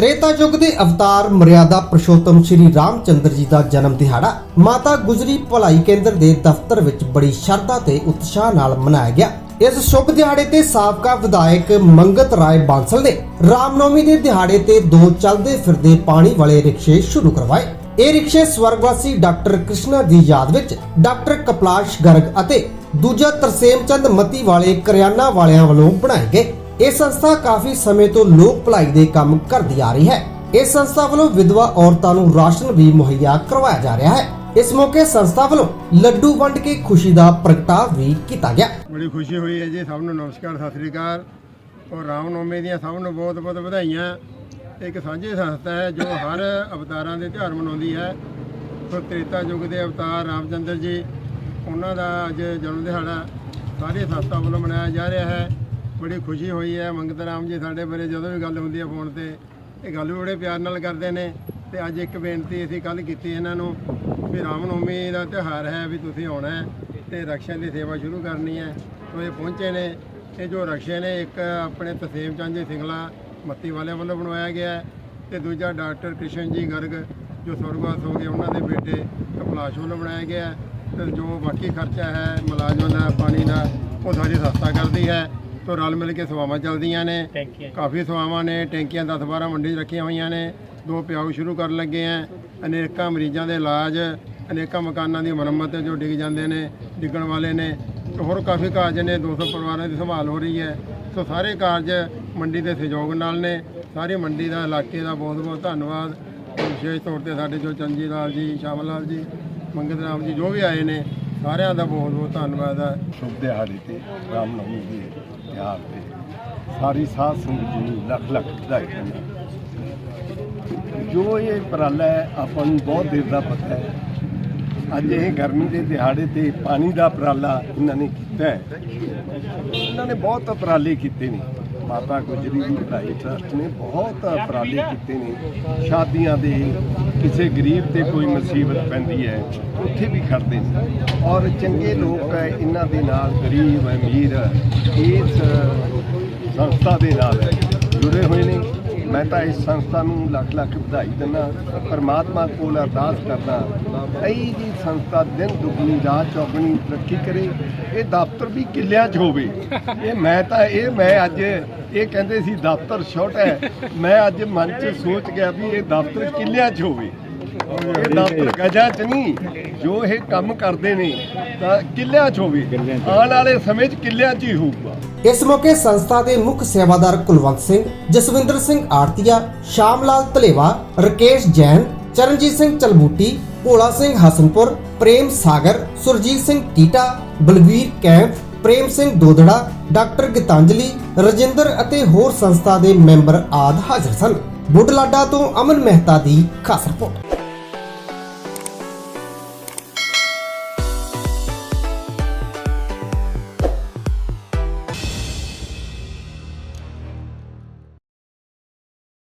ਤ੍ਰੇਤਾ ਯੁੱਗ ਦੇ ਅਵਤਾਰ ਮਰਿਆਦਾ ਪੁਰਸ਼ੋਤਮ ਸ਼੍ਰੀ ਰਾਮਚੰਦਰ ਜੀ ਦਾ ਜਨਮ ਦਿਹਾੜਾ ਮਾਤਾ ਗੁਜਰੀ ਭਲਾਈ ਕੇਂਦਰ ਦੇ ਦਫ਼ਤਰ ਵਿੱਚ ਬੜੀ ਸ਼ਰਧਾ ਤੇ ਉਤਸ਼ਾਹ ਨਾਲ ਮਨਾਇਆ ਗਿਆ ਇਸ ਸ਼ੁਭ ਦਿਹਾੜੇ ਤੇ ਸਾਬਕਾ ਵਿਧਾਇਕ ਮੰਗਤ ਰਾਏ ਬਾਂਸਲ ਨੇ ਰਾਮਨੌਮੀ ਦੇ ਦਿਹਾੜੇ ਤੇ ਦੋ ਚੱਲਦੇ ਫਿਰਦੇ ਪਾਣੀ ਵਾਲੇ ਰਿਕਸ਼ੇ ਸ਼ੁਰੂ ਕਰਵਾਏ ਇਹ ਰਿਕਸ਼ੇ ਸਵਰਗਵਾਸੀ ਡਾਕਟਰ ਕ੍ਰਿਸ਼ਨਾ ਦੀ ਯਾਦ ਵਿੱਚ ਡਾਕਟਰ ਕਪਲਾਸ਼ ਗਰਗ ਅਤੇ ਦੂਜਾ ਤਰਸੇਮ ਚੰਦ ਮਤੀ ਵਾਲੇ ਕਰਿਆਨਾ ਵਾਲਿਆਂ ਵੱਲੋਂ ਬਣਾਏ ਗਏ ਇਹ ਸੰਸਥਾ ਕਾਫੀ ਸਮੇਂ ਤੋਂ ਲੋਕ ਭਲਾਈ ਦੇ ਕੰਮ ਕਰਦੀ ਆ ਰਹੀ ਹੈ। ਇਸ ਸੰਸਥਾ ਵੱਲੋਂ ਵਿਧਵਾ ਔਰਤਾਂ ਨੂੰ ਰਾਸ਼ਨ ਵੀ ਮੁਹੱਈਆ ਕਰਵਾਇਆ ਜਾ ਰਿਹਾ ਹੈ। ਇਸ ਮੌਕੇ ਸੰਸਥਾ ਵੱਲੋਂ ਲੱਡੂ ਵੰਡ ਕੇ ਖੁਸ਼ੀ ਦਾ ਪ੍ਰਗਟਾਅ ਵੀ ਕੀਤਾ ਗਿਆ। ਬੜੀ ਖੁਸ਼ੀ ਹੋਈ ਹੈ ਜੀ, ਸਭ ਨੂੰ ਨਮਸਕਾਰ, ਸਤਿ ਸ੍ਰੀ ਅਕਾਲ। ਔਰ ਰਾਮਨੌਮੀ ਦੀਆਂ ਸਭ ਨੂੰ ਬਹੁਤ ਬਹੁਤ ਵਧਾਈਆਂ। ਇੱਕ ਸਾਂਝੀ ਸੰਸਥਾ ਹੈ ਜੋ ਹਰ ਅਵਤਾਰਾਂ ਦੇ ਤਿਉਹਾਰ ਮਨਾਉਂਦੀ ਹੈ। ਸੋ ਤ੍ਰੇਤਾ ਯੁੱਗ ਦੇ ਅਵਤਾਰ ਰਾਮਚੰਦਰ ਜੀ, ਉਹਨਾਂ ਦਾ ਅੱਜ ਜਨਮ ਦਿਹਾੜਾ ਸਾਰੀ ਸੰਸਥਾ ਵੱਲੋਂ ਮਨਾਇਆ ਜਾ ਰਿਹਾ ਹੈ। ਬੜੀ ਖੁਸ਼ੀ ਹੋਈ ਹੈ। ਮੰਗਤ ਰਾਮ ਜੀ ਸਾਡੇ ਬਾਰੇ ਜਦੋਂ ਵੀ ਗੱਲ ਹੁੰਦੀ ਹੈ ਫੋਨ ਤੇ, ਇਹ ਗੱਲ ਵੀ ਬੜੇ ਪਿਆਰ ਨਾਲ ਕਰਦੇ ਨੇ ਤੇ ਅੱਜ ਇੱਕ ਬੇਨਤੀ ਅਸੀਂ ਕੱਲ ਕੀਤੀ ਇਹਨਾਂ ਨੂੰ ਵੀ ਰਾਮ ਨੌਮੀ ਦਾ ਤਿਉਹਾਰ ਹੈ ਵੀ ਤੁਸੀਂ ਆਉਣਾ ਹੈ ਤੇ ਰਕਸ਼ਾ ਦੀ ਸੇਵਾ ਸ਼ੁਰੂ ਕਰਨੀ ਹੈ। ਸੋ ਇਹ ਪਹੁੰਚੇ ਨੇ। ਇਹ ਜੋ ਰਕਸ਼ੇ ਨੇ, ਇੱਕ ਆਪਣੇ ਤਸੀਮ ਚੰਦ ਜੀ ਸਿੰਗਲਾ ਮੱਤੀ ਵਾਲਿਆਂ ਵੱਲੋਂ ਬਣਵਾਇਆ ਗਿਆ ਹੈ ਤੇ ਦੂਜਾ ਡਾਕਟਰ ਕ੍ਰਿਸ਼ਨ ਜੀ ਗਰਗ, ਜੋ ਸਵਰਗਵਾਸ ਹੋ ਗਏ, ਉਹਨਾਂ ਦੇ ਬੇਟੇ ਕਪਲਾਸ਼ ਵੱਲੋਂ ਬਣਾਇਆ ਗਿਆ ਹੈ ਤੇ ਜੋ ਬਾਕੀ ਖਰਚਾ ਹੈ, ਮੁਲਾਜ਼ਮਾਂ ਦਾ, ਪਾਣੀ ਦਾ, ਉਹ ਸਾਰੀ ਸਸਤਾ ਕਰਦੀ ਹੈ। ਤੋਂ ਰਲ ਮਿਲ ਕੇ ਸੇਵਾਵਾਂ ਚੱਲਦੀਆਂ ਨੇ। ਕਾਫੀ ਸੇਵਾਵਾਂ ਨੇ ਟੈਂਕੀਆਂ 10 12 ਮੰਡੀ 'ਚ ਰੱਖੀਆਂ ਹੋਈਆਂ ਨੇ। ਦੋ ਪਿਆਉ ਸ਼ੁਰੂ ਕਰਨ ਲੱਗੇ ਆ। ਅਨੇਕਾਂ ਮਰੀਜ਼ਾਂ ਦੇ ਇਲਾਜ ਅਨੇਕਾਂ ਮਕਾਨਾਂ ਦੀ ਮੁਰੰਮਤ ਜੋ ਡਿੱਗ ਜਾਂਦੇ ਨੇ ਡਿੱਗਣ ਵਾਲੇ ਨੇ। ਹੋਰ ਕਾਫੀ ਕਾਰਜ ਨੇ 200 ਪਰਿਵਾਰਾਂ ਦੀ ਸੰਭਾਲ ਹੋ ਰਹੀ ਹੈ। ਸੋ ਸਾਰੇ ਕਾਰਜ ਮੰਡੀ ਦੇ ਸਹਿਯੋਗ ਨਾਲ ਨੇ। ਸਾਰੀ ਮੰਡੀ ਦਾ ਇਲਾਕੇ ਦਾ ਬਹੁਤ ਬਹੁਤ ਧੰਨਵਾਦ। ਵਿਸ਼ੇਸ਼ ਤੌਰ ਤੇ ਸਾਡੇ ਜੋ ਚੰਜੀ ਲਾਲ ਜੀ ਸ਼ਾਮਲ ਲਾਲ ਜੀ ਮੰਗਤ ਰਾਮ ਜੀ ਜੋ ਵੀ ਆਏ ਨੇ ਸਾਰਿਆਂ ਦਾ ਬਹੁਤ ਬਹੁਤ ਧੰਨਵਾਦ ਹੈ। ਸ਼ੁਭ ਦਿਹਾੜੇ ਤੇ, ਰਾਮ ਨਵਮੀ ਦੇ ਤਿਉਹਾਰ ਤੇ। ਸਾਰੀ ਸਾਧ ਸੰਗਤ ਜੀ ਨੂੰ ਲੱਖ ਲੱਖ ਵਧਾਈ ਜੋ ਇਹ ਉਪਰਾਲਾ ਹੈ, ਆਪਾਂ ਨੂੰ ਬਹੁਤ ਦੇਰ ਦਾ ਪਤਾ ਹੈ। ਅੱਜ ਇਹ ਗਰਮੀ ਦੇ ਦਿਹਾੜੇ ਤੇ ਪਾਣੀ ਦਾ ਉਪਰਾਲਾ ਇਹਨਾਂ ਨੇ ਕੀਤਾ ਹੈ। ਇਹਨਾਂ ਨੇ ਬਹੁਤ ਉਪਰਾਲੇ ਕੀਤੇ ਨੇ। ਮਾਤਾ ਗੁਜਰੀ ਦੀ ਭਲਾਈ ਟਰਸਟ ਨੇ, ਬਹੁਤ ਉਪਰਾਲੇ ਕੀਤੇ ਨੇ। ਸ਼ਾਦੀਆਂ ਦੇ ਕਿਸੇ ਗਰੀਬ ਤੇ ਕੋਈ ਮੁਸੀਬਤ ਪੈਂਦੀ ਹੈ, ਉੱਥੇ ਵੀ ਖੜਦੇ ਨੇ। ਔਰ ਚੰਗੇ ਲੋਕ ਹੈ, ਇਹਨਾਂ ਦੇ ਨਾਲ ਗਰੀਬ, ਅਮੀਰ, ਇਸ ਸੰਸਥਾ ਦੇ ਨਾਲ ਜੁੜੇ ਹੋਏ ਨੇ। ਮੈਂ ਤਾਂ ਇਸ ਸੰਸਥਾ ਨੂੰ ਲੱਖ ਲੱਖ ਵਧਾਈ ਦਿੰਦਾ ਪਰਮਾਤਮਾ ਕੋਲ ਅਰਦਾਸ ਕਰਦਾ ਇਹ ਜੀ ਸੰਸਥਾ ਦਿਨ ਦੁਗਣੀ, ਰਾਤ ਚੌਗਣੀ ਤਰੱਕੀ ਕਰੇ, ਇਹ ਦਫ਼ਤਰ ਵੀ ਕਿੱਲਿਆਂ 'ਚ ਹੋਵੇ। ਇਹ ਮੈਂ ਤਾਂ ਇਹ, ਮੈਂ ਅੱਜ ਇਹ ਕਹਿੰਦੇ ਸੀ ਦਫ਼ਤਰ ਛੋਟਾ ਹੈ। ਮੈਂ ਅੱਜ ਮਨ 'ਚ ਸੋਚ ਗਿਆ ਵੀ ਇਹ ਦਫ਼ਤਰ ਕਿੱਲਿਆਂ 'ਚ ਹੋਵੇ। ਇਹ ਦਫ਼ਤਰ ਗਜਾਂ 'ਚ ਨਹੀਂ ਜੋ ਇਹ ਕੰਮ ਕਰਦੇ ਨੇ ਤਾਂ ਕਿੱਲਿਆਂ 'ਚ ਹੋਵੇ ਆਉਣ ਵਾਲੇ ਸਮੇਂ 'ਚ ਕਿੱਲਿਆਂ 'ਚ ਹੀ ਹੋਊਗਾ। ਇਸ ਮੌਕੇ ਸੰਸਥਾ ਦੇ ਮੁੱਖ ਸੇਵਾਦਾਰ ਕੁਲਵੰਤ ਸਿੰਘ ਜਸਵਿੰਦਰ ਸਿੰਘ ਆਰਤੀਆ ਸ਼ਾਮ ਲਾਲ ਧਲੇਵਾ ਰਕੇਸ਼ ਜੈਨ ਚਰਨਜੀਤ ਸਿੰਘ ਚਲਬੂਟੀ ਭੋਲਾ ਸਿੰਘ ਹਸਨਪੁਰ ਪ੍ਰੇਮ ਸਾਗਰ ਸੁਰਜੀਤ ਸਿੰਘ ਟੀਟਾ ਬਲਵੀਰ ਕੈਂਪ ਪ੍ਰੇਮ ਸਿੰਘ ਦੋਦੜਾ ਡਾਕਟਰ ਗੀਤਾਂਜਲੀ ਰਜਿੰਦਰ ਅਤੇ ਹੋਰ ਸੰਸਥਾ ਦੇ ਮੈਂਬਰ ਆਦ ਹਾਜ਼ਰ ਸਨ। ਬੁੱਢਲਾਡਾ ਤੋਂ ਅਮਨ ਮਹਿਤਾ ਦੀ ਖਾਸ ਰਿਪੋਰਟ।